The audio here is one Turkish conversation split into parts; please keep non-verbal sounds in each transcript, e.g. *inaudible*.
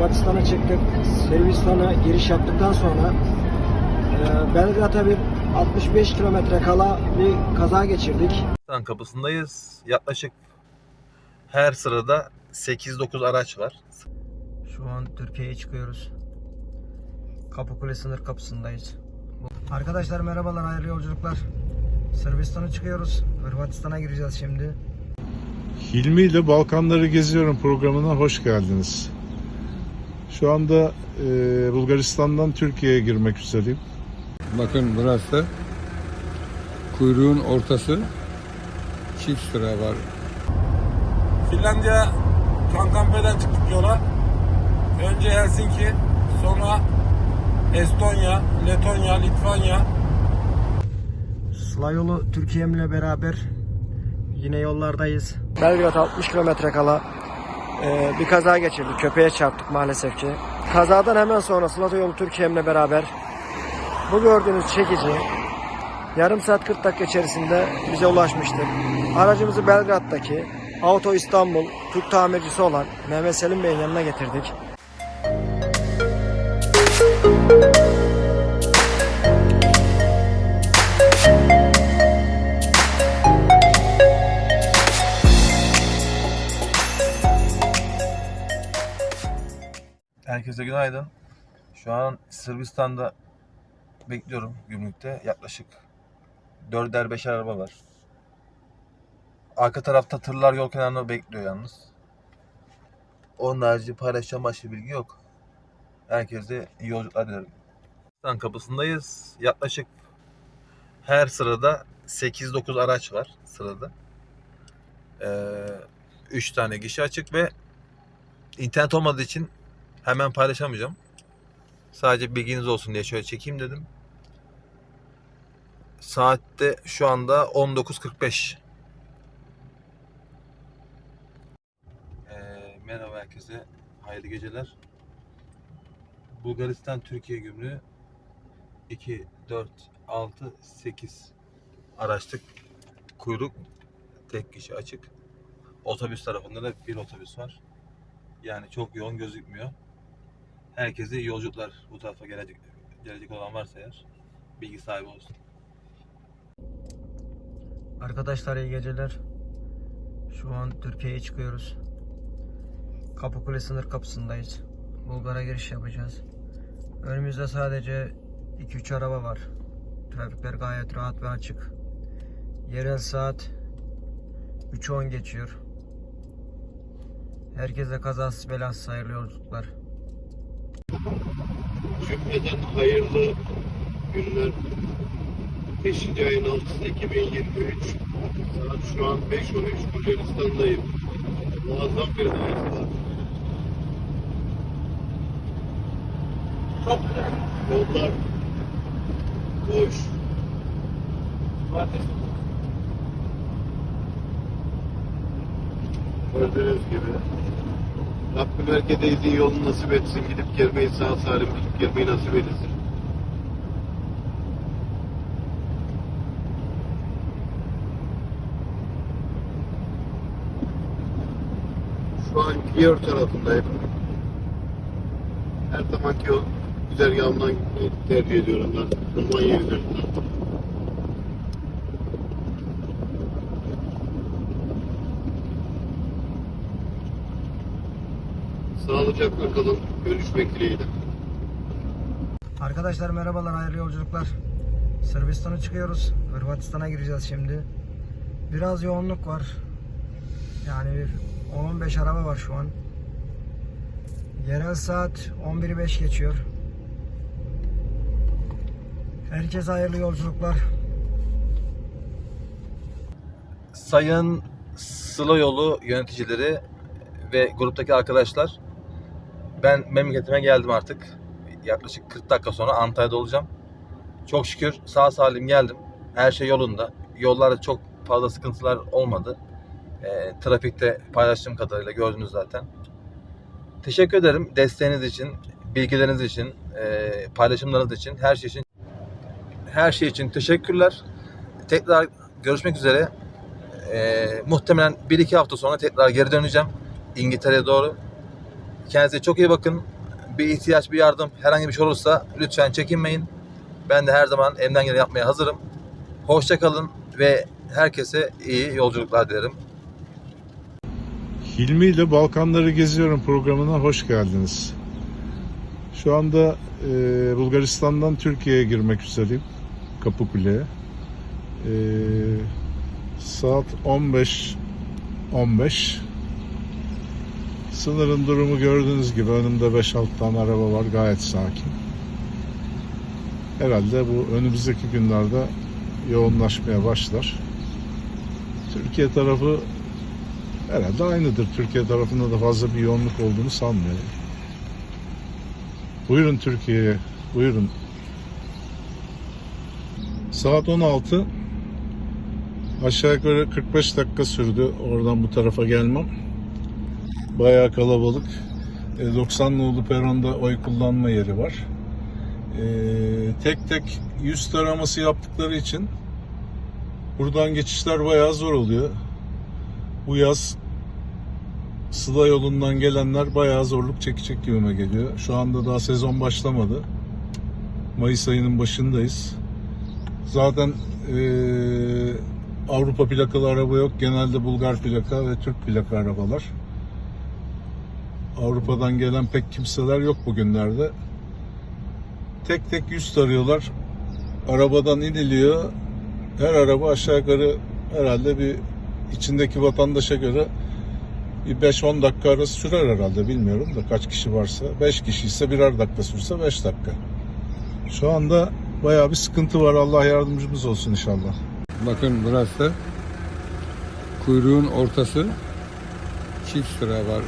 Hırvatistan'a çıktık. Sırbistan'a giriş yaptıktan sonra e, Belgrad'a bir 65 kilometre kala bir kaza geçirdik. Hırvatistan kapısındayız. Yaklaşık her sırada 8-9 araç var. Şu an Türkiye'ye çıkıyoruz. Kapıkule sınır kapısındayız. Arkadaşlar merhabalar, hayırlı yolculuklar. Sırbistan'a çıkıyoruz. Hırvatistan'a gireceğiz şimdi. Hilmi ile Balkanları Geziyorum programına hoş geldiniz. Şu anda e, Bulgaristan'dan Türkiye'ye girmek üzereyim. Bakın burası kuyruğun ortası çift sıra var. Finlandiya Kankampe'den çıktık yola. Önce Helsinki, sonra Estonya, Letonya, Litvanya. Sıla yolu Türkiye'mle beraber yine yollardayız. Belgrad 60 kilometre kala e, bir kaza geçirdik. Köpeğe çarptık maalesef ki. Kazadan hemen sonra Sıla yolu Türkiye'mle beraber bu gördüğünüz çekici yarım saat 40 dakika içerisinde bize ulaşmıştır. Aracımızı Belgrad'daki Auto İstanbul Türk tamircisi olan Mehmet Selim Bey'in yanına getirdik. Herkese günaydın. Şu an Sırbistan'da bekliyorum gümrükte. Yaklaşık 4'er 5'er araba var. Arka tarafta tırlar yol kenarında bekliyor yalnız. Onun harici paylaşacağım başka bilgi yok. Herkese iyi yolculuklar dilerim. Sırbistan'ın kapısındayız. Yaklaşık her sırada 8-9 araç var sırada. 3 tane gişe açık ve internet olmadığı için hemen paylaşamayacağım. Sadece bilginiz olsun diye şöyle çekeyim dedim. Saatte şu anda 19.45. Ee, merhaba herkese. Hayırlı geceler. Bulgaristan Türkiye gümrüğü 2, 4, 6, 8 araçlık kuyruk tek kişi açık. Otobüs tarafında da bir otobüs var. Yani çok yoğun gözükmüyor. Herkese iyi yolculuklar bu tarafa gelecek, gelecek olan varsa eğer bilgi sahibi olsun. Arkadaşlar iyi geceler. Şu an Türkiye'ye çıkıyoruz. Kapıkule sınır kapısındayız. Bulgar'a giriş yapacağız. Önümüzde sadece 2-3 araba var. Trafikler gayet rahat ve açık. Yerel saat 3.10 geçiyor. Herkese kazasız belasız hayırlı yolculuklar. Cümleden hayırlı günler. 5. ayın 6'sı 2023. Saat şu an 5.13 Bulgaristan'dayım. Muazzam bir hayat var. Yollar boş. Gördüğünüz gibi. Rabbim herkese izin yolunu nasip etsin. Gidip gelmeyi sağ salim gidip gelmeyi nasip eylesin. Şu an Kiyer tarafındayım. Her zamanki yol güzergahımdan tercih ediyorum ben. Romanya üzerinden. Sağlıcakla kalın. Görüşmek dileğiyle. Arkadaşlar merhabalar, hayırlı yolculuklar. Sırbistan'a çıkıyoruz. Hırvatistan'a gireceğiz şimdi. Biraz yoğunluk var. Yani bir 10-15 araba var şu an. Yerel saat 11'i 5 geçiyor. Herkese hayırlı yolculuklar. Sayın Sıla Yolu yöneticileri ve gruptaki arkadaşlar ben memleketime geldim artık. Yaklaşık 40 dakika sonra Antalya'da olacağım. Çok şükür sağ salim geldim. Her şey yolunda. Yollarda çok fazla sıkıntılar olmadı. E, trafikte paylaştığım kadarıyla gördünüz zaten. Teşekkür ederim desteğiniz için, bilgileriniz için, e, paylaşımlarınız için, her şey için. Her şey için teşekkürler. Tekrar görüşmek üzere. E, muhtemelen 1-2 hafta sonra tekrar geri döneceğim İngiltere'ye doğru. Kendinize çok iyi bakın. Bir ihtiyaç, bir yardım, herhangi bir şey olursa lütfen çekinmeyin. Ben de her zaman elimden geleni yapmaya hazırım. Hoşça kalın ve herkese iyi yolculuklar dilerim. Hilmi ile Balkanları Geziyorum programına hoş geldiniz. Şu anda e, Bulgaristan'dan Türkiye'ye girmek üzereyim. Kapıkule'ye. E, saat 15 15. Sınırın durumu gördüğünüz gibi önümde 5-6 tane araba var. Gayet sakin. Herhalde bu önümüzdeki günlerde yoğunlaşmaya başlar. Türkiye tarafı Herhalde aynıdır. Türkiye tarafında da fazla bir yoğunluk olduğunu sanmıyorum. Buyurun Türkiye'ye. Buyurun. Saat 16. Aşağı yukarı 45 dakika sürdü oradan bu tarafa gelmem. Bayağı kalabalık. E, 90 nolu peronda oy kullanma yeri var. E, tek tek yüz taraması yaptıkları için buradan geçişler bayağı zor oluyor bu yaz Sıla yolundan gelenler bayağı zorluk çekecek gibime geliyor. Şu anda daha sezon başlamadı. Mayıs ayının başındayız. Zaten eee, Avrupa plakalı araba yok. Genelde Bulgar plaka ve Türk plaka arabalar. Avrupa'dan gelen pek kimseler yok bugünlerde. Tek tek yüz tarıyorlar. Arabadan iniliyor. Her araba aşağı yukarı herhalde bir içindeki vatandaşa göre bir 5-10 dakika arası sürer herhalde bilmiyorum da kaç kişi varsa. 5 kişi ise birer dakika sürse 5 dakika. Şu anda bayağı bir sıkıntı var. Allah yardımcımız olsun inşallah. Bakın burası kuyruğun ortası. Çift sıra var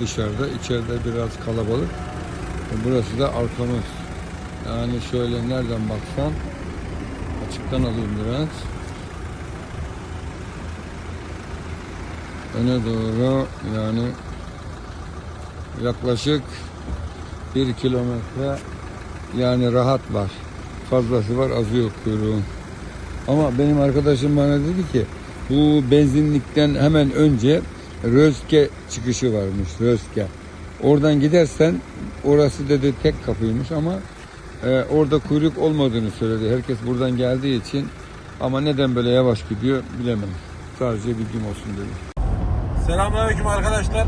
dışarıda. içeride biraz kalabalık. Burası da arkamız. Yani şöyle nereden baksan açıktan alayım biraz. Öne doğru yani yaklaşık bir kilometre yani rahat var. Fazlası var azı yok kuyruğun. Ama benim arkadaşım bana dedi ki bu benzinlikten hemen önce Rözke çıkışı varmış Rözke. Oradan gidersen orası dedi tek kapıymış ama e, orada kuyruk olmadığını söyledi. Herkes buradan geldiği için ama neden böyle yavaş gidiyor bilemem. Sadece bilgim olsun dedi. Selamünaleyküm arkadaşlar.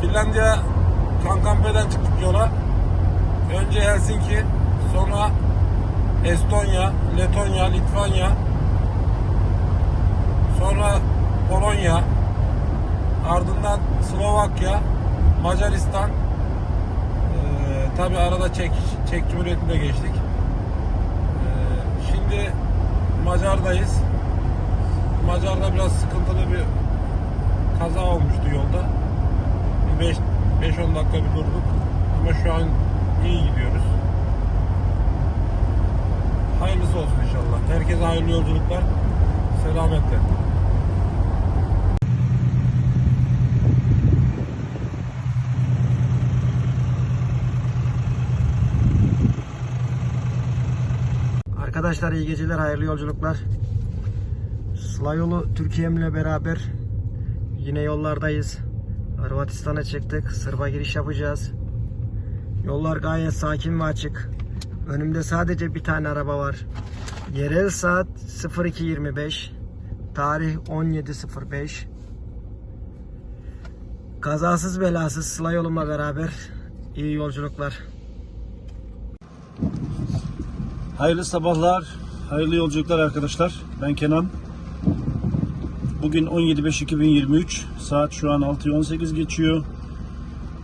Finlandiya Kankampe'den çıktık yola. Önce Helsinki, sonra Estonya, Letonya, Litvanya, sonra Polonya, ardından Slovakya, Macaristan, ee, tabi arada Çek, Çek Cumhuriyeti'ne de geçtik. Ee, şimdi Macar'dayız. Macar'da biraz sıkıntılı bir kaza olmuştu yolda. Bir 5-10 dakika bir durduk. Ama şu an iyi gidiyoruz. Hayırlısı olsun inşallah. Herkese hayırlı yolculuklar. Selametle. Arkadaşlar iyi geceler, hayırlı yolculuklar. Sıla yolu Türkiye'mle beraber yine yollardayız. Hırvatistan'a çıktık. Sırba giriş yapacağız. Yollar gayet sakin ve açık. Önümde sadece bir tane araba var. Yerel saat 02.25. Tarih 17.05. Kazasız belasız Sıla yolumla beraber iyi yolculuklar. Hayırlı sabahlar, hayırlı yolculuklar arkadaşlar. Ben Kenan. Bugün 17.5.2023. Saat şu an 6.18 geçiyor.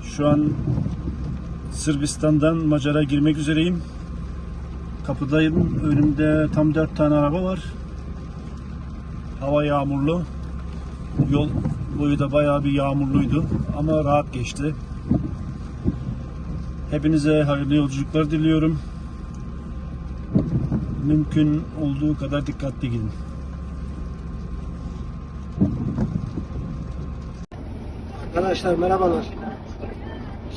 Şu an Sırbistan'dan Macar'a girmek üzereyim. Kapıdayım. Önümde tam 4 tane araba var. Hava yağmurlu. Yol boyu da bayağı bir yağmurluydu. Ama rahat geçti. Hepinize hayırlı yolculuklar diliyorum mümkün olduğu kadar dikkatli gidin. Arkadaşlar merhabalar.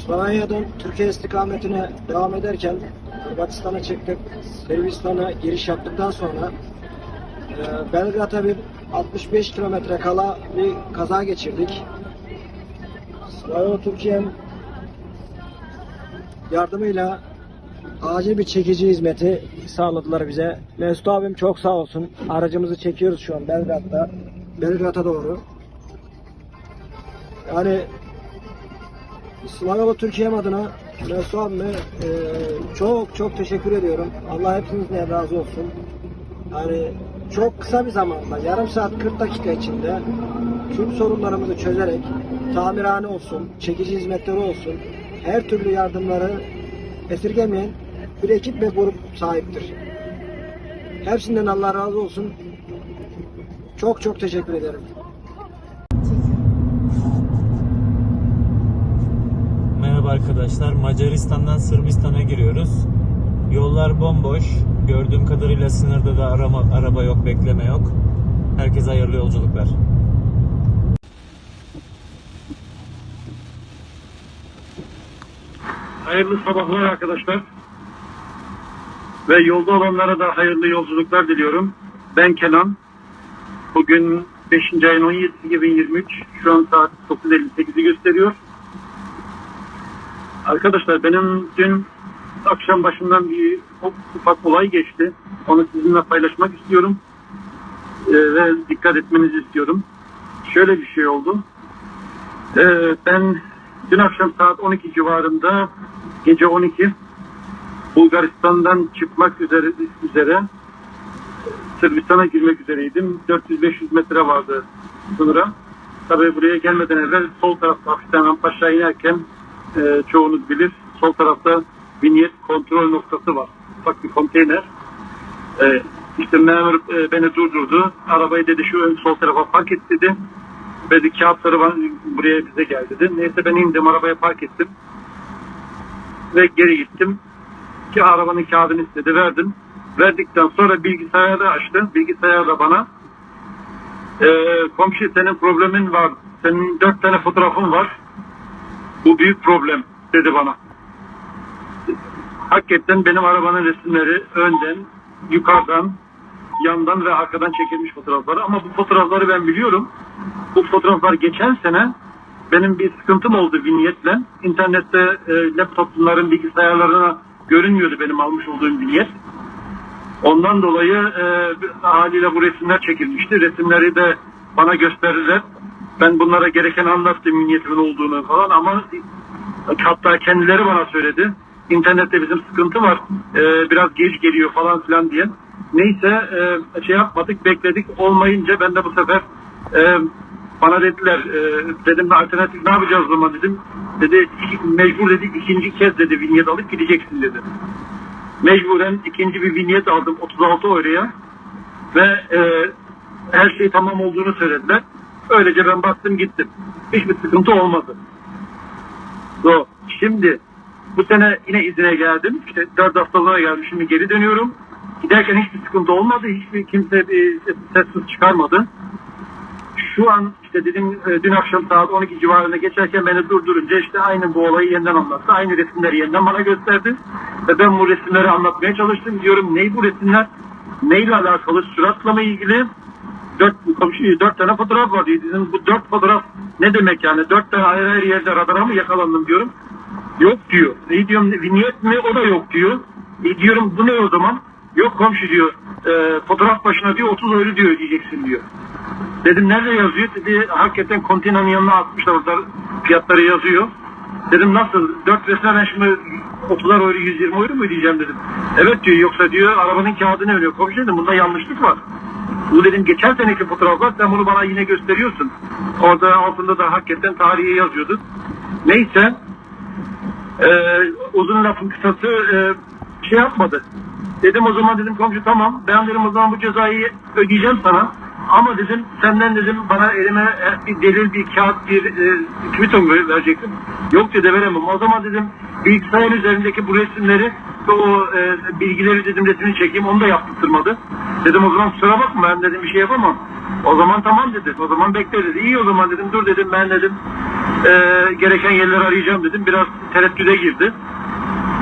Slovanya'dan Türkiye istikametine devam ederken Hırvatistan'a çıktık. Sırbistan'a giriş yaptıktan sonra e, Belgrad'a bir 65 kilometre kala bir kaza geçirdik. Rayo Türkiye'nin yardımıyla acil bir çekici hizmeti sağladılar bize. Mesut abim çok sağ olsun. Aracımızı çekiyoruz şu an Belgrad'da. Belgrad'a doğru. Yani Slavyalı Türkiye'm adına Mesut abime e, çok çok teşekkür ediyorum. Allah hepinizden razı olsun. Yani çok kısa bir zamanda, yarım saat 40 dakika içinde tüm sorunlarımızı çözerek tamirhane olsun, çekici hizmetleri olsun, her türlü yardımları esirgemeyen bir ekip ve grup sahiptir. Hepsinden Allah razı olsun. Çok çok teşekkür ederim. Merhaba arkadaşlar. Macaristan'dan Sırbistan'a giriyoruz. Yollar bomboş. Gördüğüm kadarıyla sınırda da arama, araba yok, bekleme yok. Herkese hayırlı yolculuklar. Hayırlı sabahlar arkadaşlar. Ve yolda olanlara da hayırlı yolculuklar diliyorum. Ben Kenan. Bugün 5. ayın 17 2023. Şu an saat 9.58'i gösteriyor. Arkadaşlar benim dün akşam başından bir ufak olay geçti. Onu sizinle paylaşmak istiyorum. Ee, ve dikkat etmenizi istiyorum. Şöyle bir şey oldu. Ee, ben dün akşam saat 12 civarında gece 12 Bulgaristan'dan çıkmak üzere üzere Sırbistan'a girmek üzereydim. 400-500 metre vardı sınıra. Tabii buraya gelmeden evvel sol tarafta hafiften aşağı inerken e, çoğunuz bilir. Sol tarafta vinyet kontrol noktası var. Ufak bir konteyner. E, işte memur e, beni durdurdu. Arabayı dedi şu ön sol tarafa park et dedi. Dedi kağıtları var, buraya bize gel dedi. Neyse ben indim arabaya park ettim. Ve geri gittim. Ki arabanın kağıdını istedi verdim. Verdikten sonra bilgisayarı açtı. Bilgisayarda bana e, komşu senin problemin var. Senin dört tane fotoğrafın var. Bu büyük problem dedi bana. Hakikaten benim arabanın resimleri önden, yukarıdan, yandan ve arkadan çekilmiş fotoğrafları. Ama bu fotoğrafları ben biliyorum. Bu fotoğraflar geçen sene benim bir sıkıntım oldu vinyetle. İnternette e, laptopların bilgisayarlarına görünmüyordu benim almış olduğum vinyet. Ondan dolayı e, haliyle bu resimler çekilmişti. Resimleri de bana gösterdiler. Ben bunlara gereken anlattım vinyetimin olduğunu falan ama hatta kendileri bana söyledi. İnternette bizim sıkıntı var. e, biraz geç geliyor falan filan diye. Neyse e, şey yapmadık bekledik. Olmayınca ben de bu sefer e, bana dediler e, dedim alternatif ne yapacağız o zaman dedim. Dedi mecbur dedi ikinci kez dedi vinyet alıp gideceksin dedi. Mecburen ikinci bir vinyet aldım 36 euroya ve e, her şey tamam olduğunu söylediler. Öylece ben bastım gittim. Hiçbir sıkıntı olmadı. So, şimdi bu sene yine izine geldim. İşte 4 haftalığına geldim. Şimdi geri dönüyorum. Giderken hiçbir sıkıntı olmadı. Hiçbir kimse bir sessiz çıkarmadı. Şu an işte dedim e, dün akşam saat 12 civarında geçerken beni durdurunca işte aynı bu olayı yeniden anlattı. Aynı resimleri yeniden bana gösterdi. Ve ben bu resimleri anlatmaya çalıştım. Diyorum ne bu resimler? Neyle alakalı? Suratla mı ilgili? Dört, komşu, dört tane fotoğraf var diyor. Dedim, bu dört fotoğraf ne demek yani? Dört tane ayrı ayrı yerde radara mı yakalandım diyorum. Yok diyor. Ne diyorum vinyet mi? O da yok diyor. E diyorum bu ne o zaman? Yok komşu diyor. E, fotoğraf başına diyor 30 euro diyor ödeyeceksin diyor. Dedim nerede yazıyor? Dedi hakikaten konteynerin yanına atmışlar orada fiyatları yazıyor. Dedim nasıl? 4 resme ben şimdi 30 euro 120 euro mu ödeyeceğim dedim. Evet diyor yoksa diyor arabanın kağıdını veriyor. Komşu dedim bunda yanlışlık var. Bu dedim geçen seneki fotoğraflar sen bunu bana yine gösteriyorsun. Orada altında da hakikaten tarihi yazıyordu. Neyse e, uzun lafın kısası e, şey yapmadı. Dedim o zaman dedim komşu tamam ben dedim o zaman bu cezayı ödeyeceğim sana. Ama dedim senden dedim bana elime e, bir delil bir kağıt bir e, twitter verecektim. Yok dedi veremem. O zaman dedim bilgisayar üzerindeki bu resimleri o e, bilgileri dedim resmini çekeyim onu da yaptırmadı. Dedim o zaman kusura bakma ben dedim bir şey yapamam. O zaman tamam dedi. O zaman bekle dedi. İyi o zaman dedim dur dedim ben dedim e, gereken yerleri arayacağım dedim. Biraz tereddüde girdi.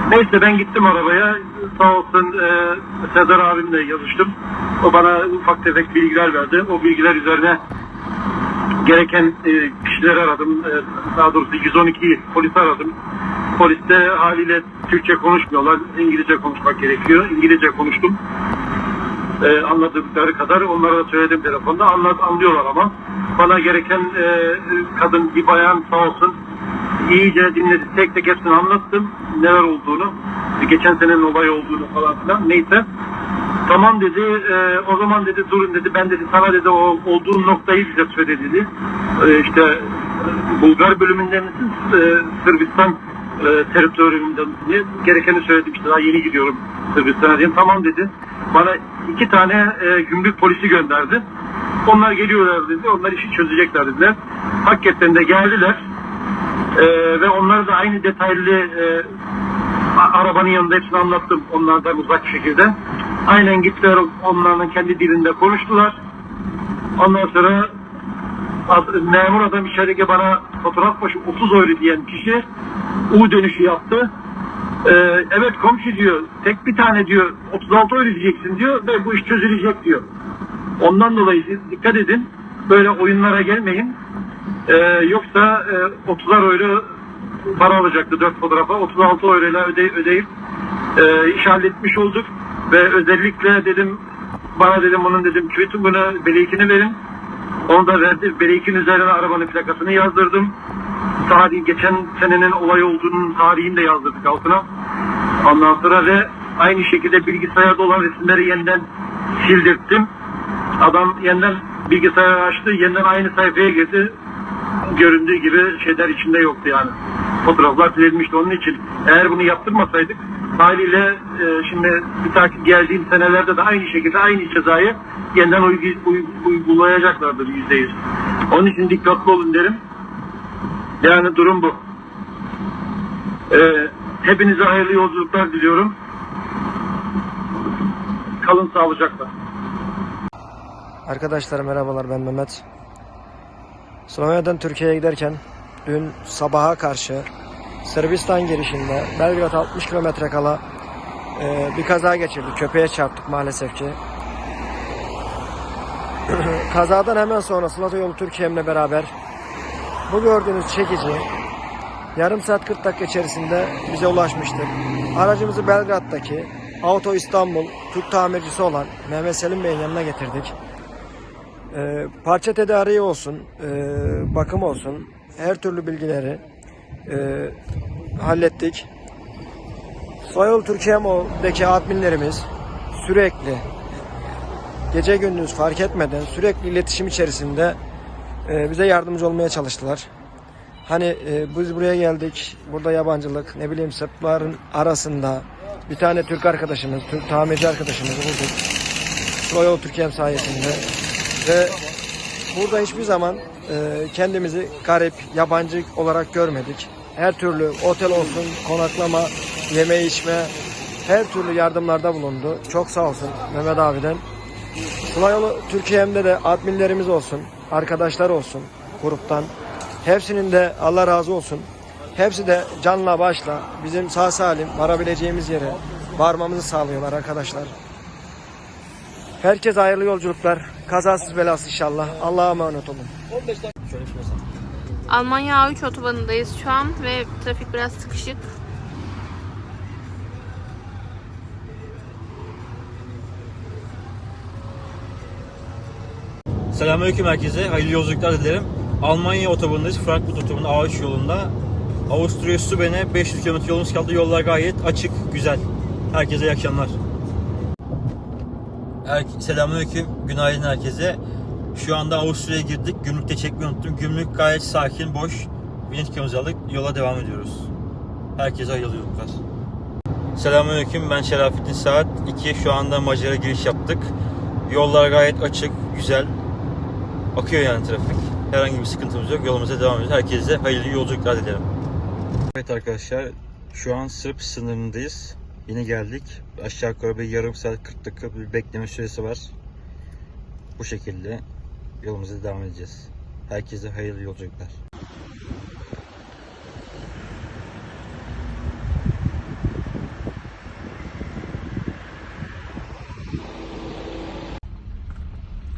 Neyse ben gittim arabaya. Sağ olsun e, Sezar abimle yazıştım. O bana ufak tefek bilgiler verdi. O bilgiler üzerine gereken e, kişileri aradım. E, daha doğrusu 112 polis aradım. Poliste haliyle Türkçe konuşmuyorlar. İngilizce konuşmak gerekiyor. İngilizce konuştum. E, anladıkları kadar onlara da söyledim telefonda. Anlat, anlıyorlar ama. Bana gereken e, kadın bir bayan sağ olsun iyice dinledi. Tek tek hepsini anlattım. Neler olduğunu. Geçen senenin olay olduğunu falan filan. Neyse. Tamam dedi. e, o zaman dedi durun dedi. Ben dedi sana dedi o olduğun noktayı bize söyle dedi. E, işte Bulgar bölümünden misin? E, Sırbistan e, teritoriyumdan diye gerekeni söyledim işte daha yeni gidiyorum Sırbistan'a diye. Tamam dedi. Bana iki tane e, gümrük polisi gönderdi. Onlar geliyorlar dedi. Onlar işi çözecekler dediler. Hakikaten de geldiler. E, ve onlara da aynı detaylı e, arabanın yanında hepsini anlattım onlardan uzak şekilde. Aynen gittiler onlarla kendi dilinde konuştular. Ondan sonra memur adam içerideki bana fotoğraf başı 30 euro diyen kişi U dönüşü yaptı. Ee, evet komşu diyor tek bir tane diyor 36 euro diyeceksin diyor ve bu iş çözülecek diyor. Ondan dolayı dikkat edin böyle oyunlara gelmeyin. Ee, yoksa e, 30'ar euro para alacaktı 4 fotoğrafa 36 euro ile öde, ödeyip e, iş halletmiş olduk ve özellikle dedim bana dedim bunun dedim tweetini belekini verin onu da verdi. Belekin üzerine arabanın plakasını yazdırdım. Tarih geçen senenin olay olduğunun tarihini de yazdırdık altına. Ondan sonra ve aynı şekilde bilgisayarda olan resimleri yeniden sildirttim. Adam yeniden bilgisayarı açtı, yeniden aynı sayfaya girdi. Göründüğü gibi şeyler içinde yoktu yani. Fotoğraflar silinmişti onun için. Eğer bunu yaptırmasaydık haliyle e, şimdi bir takip geldiğim senelerde de aynı şekilde aynı cezayı yeniden uygu- uy- uygulayacaklardır yüzde yüz. Onun için dikkatli olun derim. Yani durum bu. E, hepinize hayırlı yolculuklar diliyorum. Kalın sağlıcakla. Arkadaşlar merhabalar ben Mehmet. Slovenya'dan Türkiye'ye giderken dün sabaha karşı Sırbistan girişinde Belgrad 60 kilometre kala e, bir kaza geçirdik. Köpeğe çarptık maalesef ki. *clears throat* Kazadan hemen sonra Slata yolu Türkiye'mle beraber bu gördüğünüz çekici yarım saat 40 dakika içerisinde bize ulaşmıştır. Aracımızı Belgrad'daki Auto İstanbul Türk tamircisi olan Mehmet Selim Bey'in yanına getirdik. Ee, parça tedariği olsun, e, bakım olsun, her türlü bilgileri e, hallettik. Soyol Türkiye Mol'daki adminlerimiz sürekli gece gündüz fark etmeden sürekli iletişim içerisinde e, bize yardımcı olmaya çalıştılar. Hani e, biz buraya geldik, burada yabancılık, ne bileyim Sırpların arasında bir tane Türk arkadaşımız, Türk tamirci arkadaşımızı bulduk. Soyol Türkiye sayesinde ve burada hiçbir zaman e, kendimizi garip, yabancı olarak görmedik. Her türlü otel olsun, konaklama, yeme içme, her türlü yardımlarda bulundu. Çok sağ olsun Mehmet abiden. Sıla yolu Türkiye'mde de adminlerimiz olsun, arkadaşlar olsun gruptan. Hepsinin de Allah razı olsun. Hepsi de canla başla bizim sağ salim varabileceğimiz yere varmamızı sağlıyorlar arkadaşlar. Herkese hayırlı yolculuklar. Kazasız belasız inşallah. Allah'a emanet olun. Almanya A3 otobanındayız şu an ve trafik biraz sıkışık. Selamünaleyküm herkese. Hayırlı yolculuklar dilerim. Almanya otobanındayız. Frankfurt otobanı A3 yolunda. Avusturya Suben'e 500 km yolumuz kaldı. Yollar gayet açık, güzel. Herkese iyi akşamlar. Selamünaleyküm. Günaydın herkese. Şu anda Avusturya'ya girdik. Gümrükte çekmeyi unuttum. Gümrük gayet sakin, boş. Bilet aldık. Yola devam ediyoruz. Herkese hayırlı yolculuklar. Selamünaleyküm. Ben Şerafettin Saat 2. Şu anda Macar'a giriş yaptık. Yollar gayet açık, güzel. Akıyor yani trafik. Herhangi bir sıkıntımız yok. Yolumuza devam ediyoruz. Herkese hayırlı yolculuklar dilerim. Evet arkadaşlar şu an Sırp sınırındayız. Yeni geldik. Aşağı yukarı bir yarım saat 40 dakika bir bekleme süresi var. Bu şekilde yolumuza devam edeceğiz. Herkese hayırlı yolculuklar.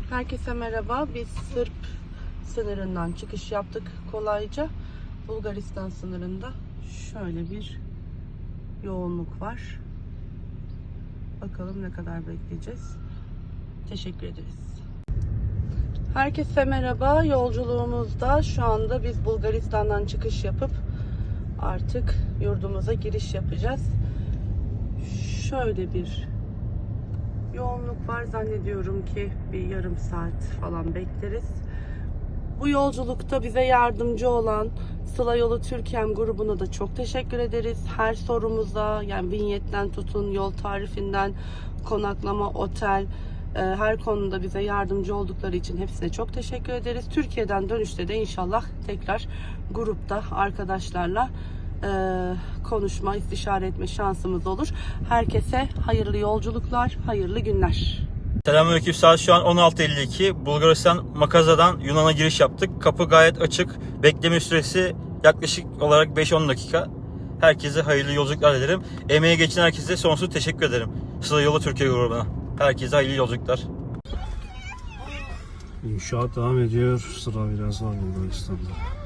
Herkese merhaba. Biz Sırp sınırından çıkış yaptık kolayca. Bulgaristan sınırında şöyle bir yoğunluk var. Bakalım ne kadar bekleyeceğiz. Teşekkür ederiz. Herkese merhaba. Yolculuğumuzda şu anda biz Bulgaristan'dan çıkış yapıp artık yurdumuza giriş yapacağız. Şöyle bir yoğunluk var. Zannediyorum ki bir yarım saat falan bekleriz. Bu yolculukta bize yardımcı olan Sıla Yolu Türkiye'm grubuna da çok teşekkür ederiz. Her sorumuza yani vinyetten tutun, yol tarifinden, konaklama, otel, e, her konuda bize yardımcı oldukları için hepsine çok teşekkür ederiz. Türkiye'den dönüşte de inşallah tekrar grupta arkadaşlarla e, konuşma, istişare etme şansımız olur. Herkese hayırlı yolculuklar, hayırlı günler. Selamünaleyküm. Saat şu an 16.52. Bulgaristan Makaza'dan Yunan'a giriş yaptık. Kapı gayet açık. Bekleme süresi yaklaşık olarak 5-10 dakika. Herkese hayırlı yolculuklar dilerim. Emeğe geçen herkese sonsuz teşekkür ederim. Sıla Yolu Türkiye grubuna. Herkese hayırlı yolculuklar. İnşaat devam ediyor. Sıra biraz var Bulgaristan'da.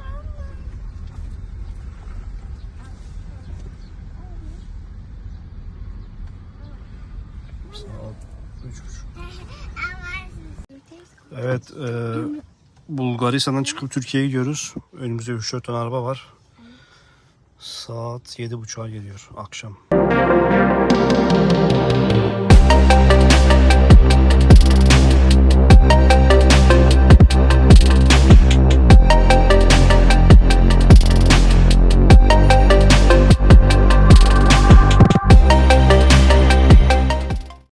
Evet, e, Bulgaristan'dan çıkıp Türkiye'ye gidiyoruz. Önümüzde 3-4 tane araba var. Saat 7.30'a geliyor akşam.